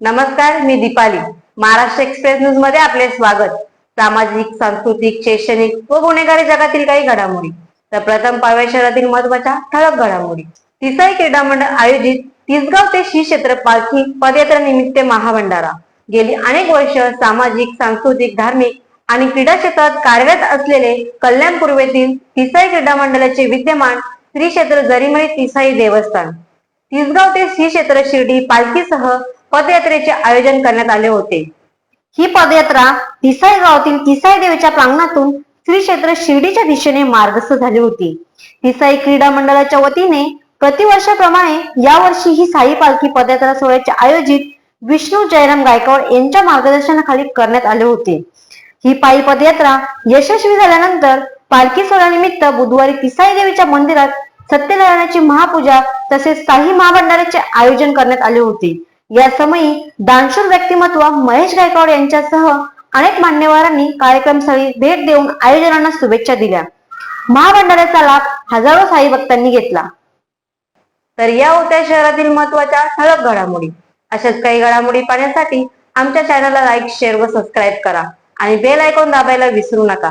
नमस्कार मी दीपाली. महाराष्ट्र एक्सप्रेस न्यूजमध्ये आपले स्वागत. सामाजिक सांस्कृतिक शैक्षणिक व गुन्हेगारी जगातील काही घडामोडी. तर प्रथम पालघर शहरातील महत्त्वाच्या ठळक घडामोडी. तिसाई क्रीडा मंडळ आयोजित तिसगाव ते श्री क्षेत्र पालखी पदयात्रा निमित्त महाभंडारा. गेली अनेक वर्ष सामाजिक सांस्कृतिक धार्मिक आणि क्रीडा क्षेत्रात कार्यरत असलेले कल्याण पूर्वेतील तिसाई क्रीडा मंडळाचे विद्यमान श्री क्षेत्र जरीमळी तिसाई देवस्थान. तिसगाव ते श्री क्षेत्र शिर्डी पालखीसह पदयात्रेचे आयोजन करण्यात आले होते. ही पदयात्रा तिसाई गावातील तिसाई देवीच्या प्रांगणातून श्री क्षेत्र शिर्डीच्या दिशेने मार्गस्थ झाली होती. तिसाई क्रीडा मंडळाच्या वतीने प्रतिवर्षाप्रमाणे यावर्षी ही साई पालखी पदयात्रा सोहळ्याचे आयोजित विष्णू जयराम गायकवाड यांच्या मार्गदर्शनाखाली करण्यात आले होते. ही पायी पदयात्रा यशस्वी झाल्यानंतर पालखी सोहळ्यानिमित्त बुधवारी तिसाई देवीच्या मंदिरात सत्यनारायणाची महापूजा तसेच साई महाभंडाराचे आयोजन करण्यात आले होते. या समयी दानशूर व्यक्तिमत्व महेश गायकवाड यांच्यासह अनेक मान्यवरांनी कार्यक्रमस्थळी भेट देऊन आयोजनांना शुभेच्छा दिल्या. महाभंडाऱ्याचा लाभ हजारो साई भक्तांनी घेतला. तर या होत्या शहरातील महत्त्वाच्या ठळक घडामोडी. अशाच काही घडामोडी पाहण्यासाठी आमच्या चॅनलला लाईक शेअर व सबस्क्राईब करा. आणि बेल आयकॉन दाबायला विसरू नका.